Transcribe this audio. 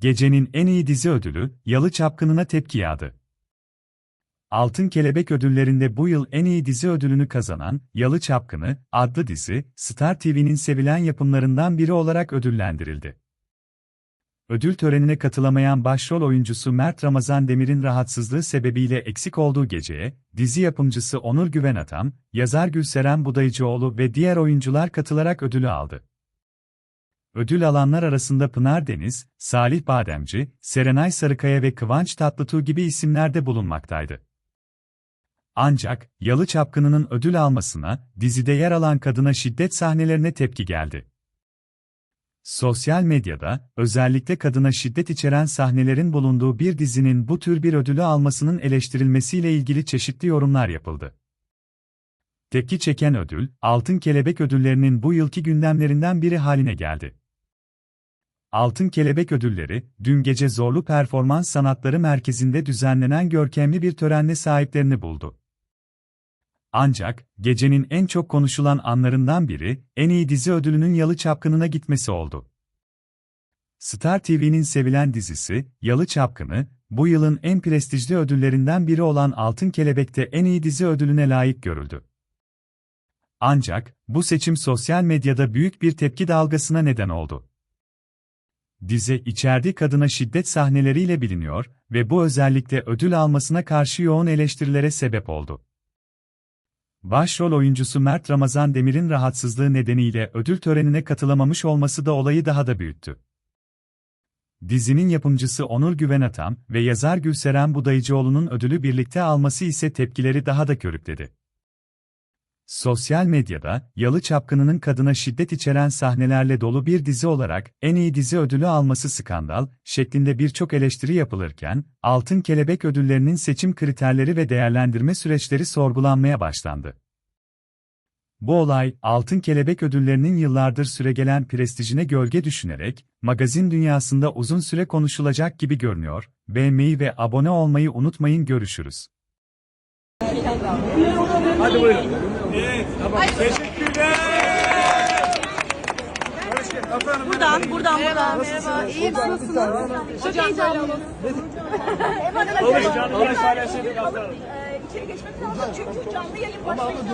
gecenin en iyi dizi ödülü, Yalı Çapkını'na tepki yağdı. Altın Kelebek ödüllerinde bu yıl en iyi dizi ödülünü kazanan Yalı Çapkını adlı dizi, Star TV'nin sevilen yapımlarından biri olarak ödüllendirildi. Ödül törenine katılamayan başrol oyuncusu Mert Ramazan Demir'in rahatsızlığı sebebiyle eksik olduğu geceye, dizi yapımcısı Onur Güven Atam, yazar Gülseren Budayıcıoğlu ve diğer oyuncular katılarak ödülü aldı. Ödül alanlar arasında Pınar Deniz, Salih Bademci, Serenay Sarıkaya ve Kıvanç Tatlıtuğ gibi isimler de bulunmaktaydı. Ancak, Yalı Çapkını'nın ödül almasına, dizide yer alan kadına şiddet sahnelerine tepki geldi. Sosyal medyada, özellikle kadına şiddet içeren sahnelerin bulunduğu bir dizinin bu tür bir ödülü almasının eleştirilmesiyle ilgili çeşitli yorumlar yapıldı. Tepki çeken ödül, Altın Kelebek ödüllerinin bu yılki gündemlerinden biri haline geldi. Altın Kelebek ödülleri, dün gece Zorlu Performans Sanatları Merkezi'nde düzenlenen görkemli bir törenle sahiplerini buldu. Ancak, gecenin en çok konuşulan anlarından biri, en iyi dizi ödülünün Yalı Çapkını'na gitmesi oldu. Star TV'nin sevilen dizisi, Yalı Çapkını, bu yılın en prestijli ödüllerinden biri olan Altın Kelebek'te en iyi dizi ödülüne layık görüldü. Ancak, bu seçim sosyal medyada büyük bir tepki dalgasına neden oldu. Dizi, içerdiği kadına şiddet sahneleriyle biliniyor ve bu özellikle ödül almasına karşı yoğun eleştirilere sebep oldu. Başrol oyuncusu Mert Ramazan Demir'in rahatsızlığı nedeniyle ödül törenine katılamamış olması da olayı daha da büyüttü. Dizinin yapımcısı Onur Güven Atam ve yazar Gülseren Budayıcıoğlu'nun ödülü birlikte alması ise tepkileri daha da körükledi. Sosyal medyada, Yalı Çapkını'nın kadına şiddet içeren sahnelerle dolu bir dizi olarak en iyi dizi ödülü alması skandal şeklinde birçok eleştiri yapılırken, Altın Kelebek ödüllerinin seçim kriterleri ve değerlendirme süreçleri sorgulanmaya başlandı. Bu olay, Altın Kelebek ödüllerinin yıllardır süregelen prestijine gölge düşünerek, magazin dünyasında uzun süre konuşulacak gibi görünüyor. Beğenmeyi ve abone olmayı unutmayın görüşürüz. Hadi buyurun. Evet, tamam. Teşekkürler. Efendim, Buradan, buradan, buradan. Merhaba, İyi nasılsınız? Çok heyecanlıyım. Alışcan, alış paylaşıyorduk aslında. İçeri geçmek lazım çünkü canlı yayın başlayacak.